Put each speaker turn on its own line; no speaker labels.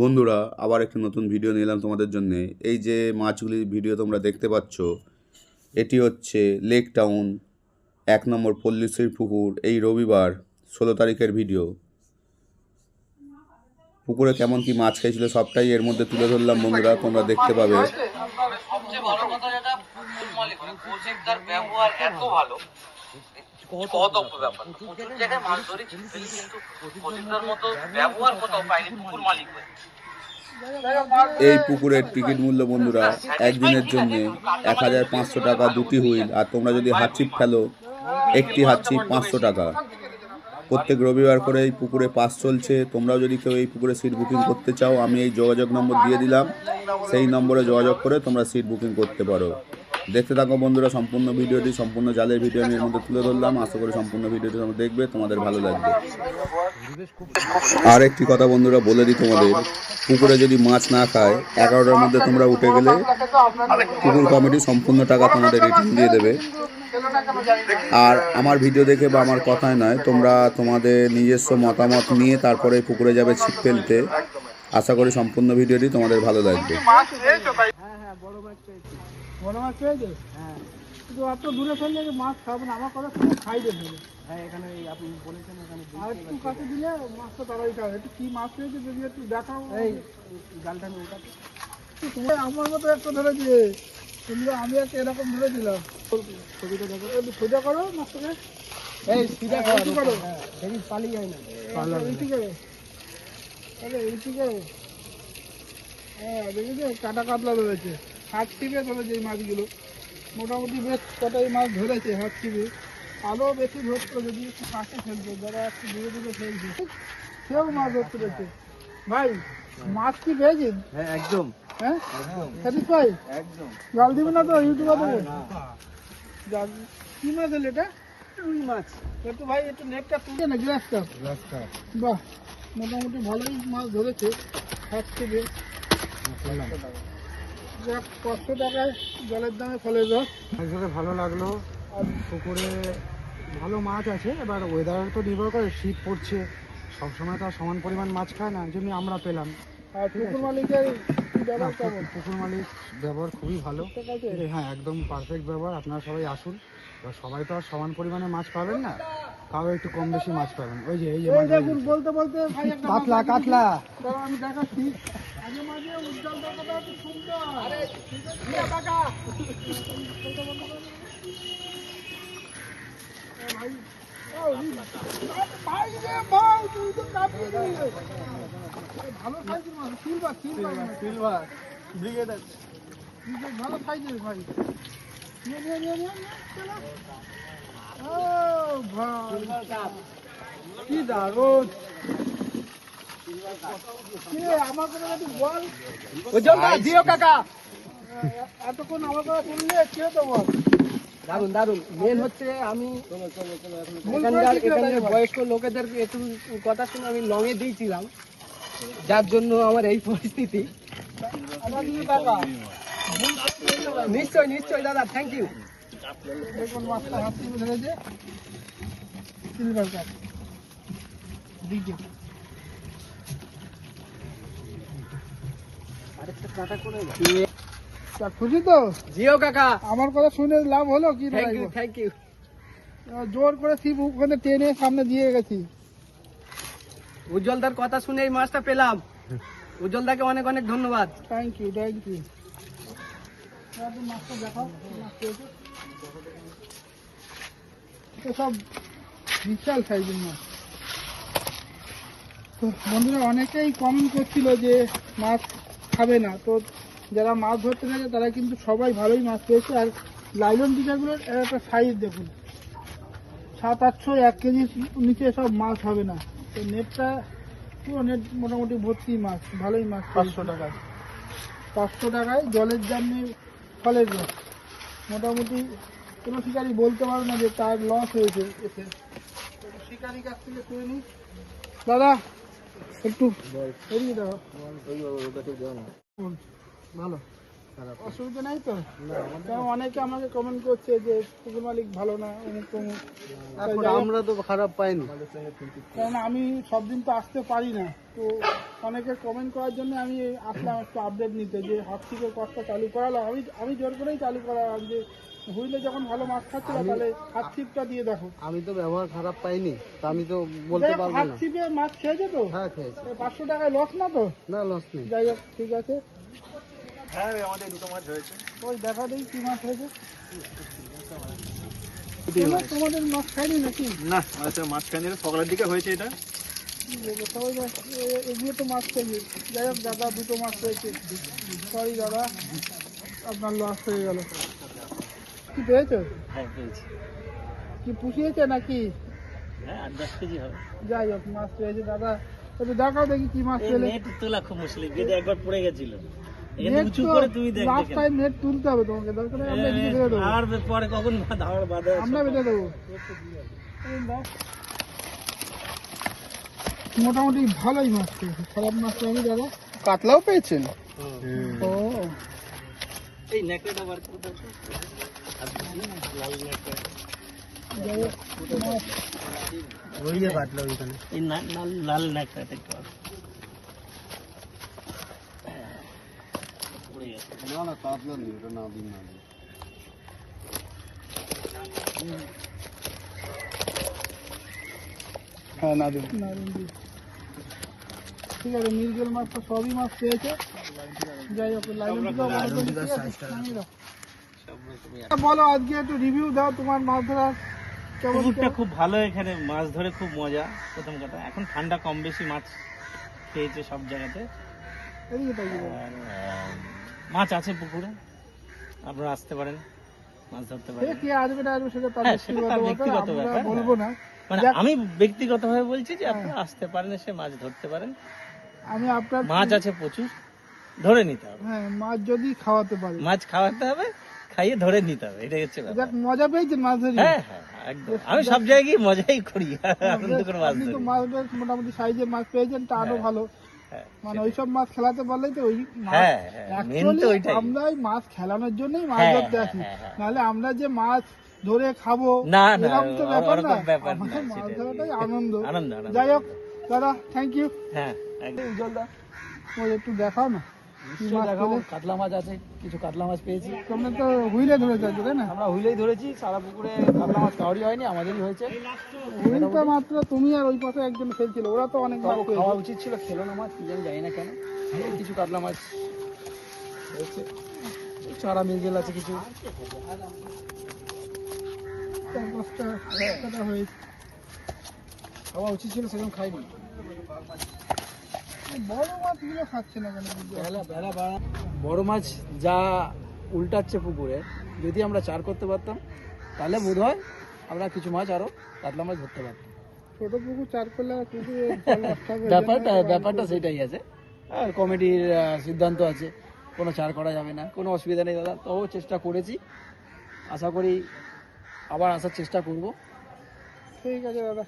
বন্ধুরা, আবার একটি নতুন ভিডিও নিলাম তোমাদের জন্য। এই যে মাছগুলির ভিডিও তোমরা দেখতে পাচ্ছ, এটি হচ্ছে লেক টাউন এক নম্বর পল্লীশ্রী পুকুর এই রবিবার ষোলো তারিখের ভিডিও পুকুরে কেমন কি মাছ খেয়েছিল সবটাই এর মধ্যে তুলে ধরলাম বন্ধুরা, তোমরা দেখতে পাবে।
সবচেয়ে বড় কথা যেটা ব্যবহার এত ভালো। কতব্য ব্যাপার। প্রচুর জায়গায় মাছ ধরে কিন্তু কোচের মতো ব্যবহার কোথাও পাইনি পুকুর মালিক হয়ে।
এই পুকুরের টিকিট মূল্য বন্ধুরা একদিনের জন্য এক হাজার পাঁচশো টাকা দুটি হুইল আর তোমরা যদি হাতছিপ ফেলো একটি হাতছিপ পাঁচশো টাকা। প্রত্যেক রবিবার করে এই পুকুরে পাস চলছে। তোমরাও যদি কেউ এই পুকুরে সিট বুকিং করতে চাও আমি এই যোগাযোগ নম্বর দিয়ে দিলাম। সেই নম্বরে যোগাযোগ করে তোমরা সিট বুকিং করতে পারো। দেখতে থাকো বন্ধুরা সম্পূর্ণ ভিডিওটি সম্পূর্ণ জালের ভিডিও আমি এর মধ্যে তুলে ধরলাম। আশা করি সম্পূর্ণ ভিডিওটি তোমরা দেখবে তোমাদের ভালো লাগবে। আর একটি কথা বন্ধুরা বলে দিই তোমাদের পুকুরে যদি মাছ না খায় এগারোটার মধ্যে তোমরা উঠে গেলে পুকুর কমিটি সম্পূর্ণ টাকা তোমাদের রিটার্ন দিয়ে দেবে। আর আমার ভিডিও দেখে বা আমার কথায় নয় তোমরা তোমাদের নিজস্ব মতামত নিয়ে তারপরে পুকুরে যাবে ছিপ ফেলতে। আশা করি সম্পূর্ণ ভিডিওটি তোমাদের ভালো লাগবে।
বড় মাছ পেয়েছে? হ্যাঁ। কিন্তু অত দূরে ফেললে মাছ খাব না আমার কথা খাই দেবে। হ্যাঁ এখানে আপনি বলেছেন এখানে আর একটু কাছে দিলে মাছটা তাড়াতাড়ি খাবে। একটু কি মাছ পেয়েছে যদি একটু দেখাও এই জালটা নিয়ে ওটাতে তুমি আমার মতো একটা ধরেছে। কিন্তু আমি একটা এরকম ধরেছিলাম। ছবিটা দেখো। একটু সোজা করো মাছটাকে। এই সিধা করো। দেখি পালিয়ে যায় না আরে হ্যাঁ দেখেছ কাটা কাতলা ধরেছে। হাত টিপে ধরেছে এই মাছগুলো। মোটামুটি বেশ কটাই মাছ ধরেছে হাত টিপে। আরও বেশি ধরতো যদি একটু কাছে ফেলতো যারা একটু দূরে দূরে ফেলছে সেও মাছ ধরতে পেরেছে। ভাই মাছ কি পেয়েছেন?
হ্যাঁ একদম।
হ্যাঁ? স্যাটিসফাই
একদম।
জল দিবে না তো ইউটিউবে দেবে? যাক, কি মাছ হলো এটা?
রুই মাছ।
একটু ভাই একটু নেটটা তুলছে না গ্লাসটা বাহ মোটামুটি ভালোই মাছ ধরেছে হাত থেকে যাক টাকায় জলের দামে
একসাথে ভালো লাগল। পুকুরে ভালো মাছ আছে এবার ওয়েদার তো নির্ভর করে শীত পড়ছে। সবসময় তো আর সমান পরিমাণ মাছ খায় না যেমনি আমরা পেলাম।
আর পুকুর মালিকের
পুকুর মালিক ব্যবহার খুবই ভালো। হ্যাঁ একদম পারফেক্ট ব্যবহার আপনারা সবাই আসুন। এবার সবাই তো আর সমান পরিমাণে মাছ পাবেন না। তাও একটু কম বেশি মাছ পাবেন। ওই যে এই যে
দেখুন বলতে বলতে
কাতলা কাতলা।
আমি দেখাচ্ছি। মাঝে উজ্জ্বল একটু শুনতে। কাকা। ভাই, ও, ভাই রে ভাই, তুই তো কাঁপিয়ে দিলি। ভালো সাইজের মাছ, সিলভার, সিলভার
সিলভার ব্রিগেডার
ভালো সাইজের ভাই। নিয়ে, নিয়ে, নিয়ে, নিয়ে, কি দারুণ
দারুণ মেন হচ্ছে আমি। বয়স্ক লোকেদের একটু কথা শুনে আমি লঙে দিয়েছিলাম। যার জন্য আমার এই পরিস্থিতি। নিশ্চয় নিশ্চয় দাদা থ্যাংক ইউ
দেখুন মাছটা
কাকা
আমার কথা শুনে লাভ হলো কি
থ্যাংক ইউ
জোর করে শিব ওখানে টেনে সামনে দিয়ে গেছি
উজ্জ্বলদার কথা শুনে এই মাছটা পেলাম উজ্জ্বলদাকে অনেক অনেক ধন্যবাদ
থ্যাংক ইউ থ্যাংক ইউ মাছটা দেখাও মাছ সব বিশাল সাইজের মাছ। তো বন্ধুরা অনেকেই কমেন্ট করছিল যে মাছ খাবে না। তো যারা মাছ ধরতে থাকে তারা কিন্তু সবাই ভালোই মাছ পেয়েছে। আর লাইলন একটা সাইজ দেখুন। সাত আটশো এক কেজি নিচে সব মাছ হবে না। তো নেটটা পুরো নেট মোটামুটি ভর্তি মাছ ভালোই মাছ পাঁচশো টাকায়। পাঁচশো টাকায় জলের জন্যে ফলের রস মোটামুটি কোনো শিকারি বলতে পারবে না যে তার লস হয়েছে। এতে শিকারি কাছ থেকে করে নিই। দাদা একটু এড়িয়ে দাও। ভালো। অসুবিধা নাই তো? কারণ অনেকে আমাকে কমেন্ট করছে যে পুকুর মালিক ভালো না অমুক তমুক।
আমরা তো খারাপ পাইনি।
কারণ আমি সব দিন তো আসতে পারি না। তো অনেকে কমেন্ট করার জন্য আমি আসলাম একটু আপডেট নিতে যে হাত থেকে কষ্ট চালু করালাম আমি আমি জোর করেই চালু করালাম যে হুইলে যখন ভালো মাছ খাচ্ছে না তাহলে হাত ছিপটা দিয়ে দেখো।
আমি তো ব্যবহার খারাপ পাইনি তা আমি তো বলতে পারব
হাত
না।
ছিপে মাছ খেয়েছে তো?
হ্যাঁ খেয়েছে।
পাঁচশো টাকায় লস না তো?
না লস নেই।
যাই হোক ঠিক আছে।
হ্যাঁ আমাদের দুটো মাছ হয়েছে।
ওই দেখা দিই কি মাছ হয়েছে। তোমাদের মাছ খাইনি নাকি?
না মাছ খাইনি সকালের দিকে হয়েছে এটা।
সবাই মাছ এগুলো তো মাছ যাই হোক দাদা দুটো মাছ পেয়েছে সরি দাদা আপনার লস হয়ে গেল। কি পেয়েছ
হ্যাঁ পেয়েছি
কি পুষিয়েছে নাকি
হ্যাঁ দশ কেজি হবে
যাই হোক মাছ পেয়েছে দাদা দেখাও দেখি কি মাছ পেলে
নেট তোলা খুব মুশকিল একবার পড়ে গেছিল।
নেট তো লাস্ট টাইম নেট তুলতে হবে তোমাকে দরকার আমরা এদিকে বেঁধে দেবো।
আর পরে কখন ধাওয়ার বাঁধে
আমরা বেঁধে দেবো। মোটামুটি ভালোই মাছ পেয়েছে। খারাপ মাছ পাইনি দাদা। কাতলাও পেয়েছেন? ও।
এই নেকড়েটা বার করে দাও তো। লাল নেকড়ে।
যাই হোক, মাছ।
এই না- লাল- লাল নেকড়েটা একটু আছে। পড়ে গেছে।
হ্যাঁ না দিন। ঠিক আছে মাছ তো সবই মাছ পেয়েছে যাই হোক। বলো আজকে একটু রিভিউ দাও তোমার মাছ ধরার
পুকুরটা খুব ভালো এখানে মাছ ধরে খুব মজা প্রথম কথা। এখন ঠান্ডা কম বেশি মাছ পেয়েছে সব জায়গাতে। মাছ আছে পুকুরে আপনারা আসতে পারেন মাছ ধরতে পারেন।
কে আসবে না আসবে সেটা তার
হ্যাঁ,
ব্যক্তিগত ব্যাপার, বলব না।
মানে আমি ব্যক্তিগতভাবে বলছি যে আপনারা আসতে পারেন এসে মাছ ধরতে পারেন।
আমি আপনার
মাছ আছে প্রচুর ধরে নিতে হবে।
হ্যাঁ মাছ যদি খাওয়াতে পারি।
মাছ খাওয়াতে হবে খাইয়ে ধরে নিতে হবে এটাই হচ্ছে ব্যাপার।
মজা পেয়েছেন মাছ ধরি।
হ্যাঁ হ্যাঁ একদম। আমি সব জায়গায় মজাই করি আনন্দ করে মাছ ধরি
মাছ মোটামুটি সাইজের মাছ পেয়েছেন তা আরও
হ্যাঁ,
ভালো।
হ্যাঁ,
মানে ওইসব মাছ খেলাতে পারলেই তো ওই
হ্যাঁ হ্যাঁ মেন
আমরা মাছ খেলানোর জন্যই মাছ ধরতে আসি। নাহলে আমরা যে মাছ ধরে খাব
না,
এরকম তো ব্যাপার না। মাছ ধরাটাই আনন্দ। যাই হোক দাদা থ্যাংক ইউ
হ্যাঁ।
উজ্জ্বলদা ওই একটু দেখাও না। কি
কাতলা মাছ আছে কিছু কাতলা মাছ পেয়েছি।
তোমরা তো হুইলে তাই না?
আমরা হুইলেই ধরেছি সারা পুকুরে কাতলা মাছ কাউরি হয়নি আমাদেরই হয়েছে।
হুইলটা মাত্র তুমি আর ওই পাশে একজন খেলছিল ওরা তো অনেক মাছ
খাওয়া উচিত ছিল খেলো না মাছ কি জানি জানি না কেন। কিছু কাতলা মাছ হয়েছে। এই চারা মির্গেল আছে কিছু। খাওয়া উচিত ছিল সেরকম খাইনি।
বড়
মাছ যা উল্টাচ্ছে পুকুরে যদি আমরা চার করতে পারতাম তাহলে বোধ হয় আমরা কিছু মাছ আরও কাতলা মাছ ধরতে পারতাম।
ছোট পুকুর চার করলে।
ব্যাপারটা ব্যাপারটা সেটাই আছে। আর কমিটির সিদ্ধান্ত আছে কোনো চার করা যাবে না কোনো অসুবিধা নেই দাদা। তবু চেষ্টা করেছি। আশা করি আবার আসার চেষ্টা করব।
ঠিক আছে দাদা।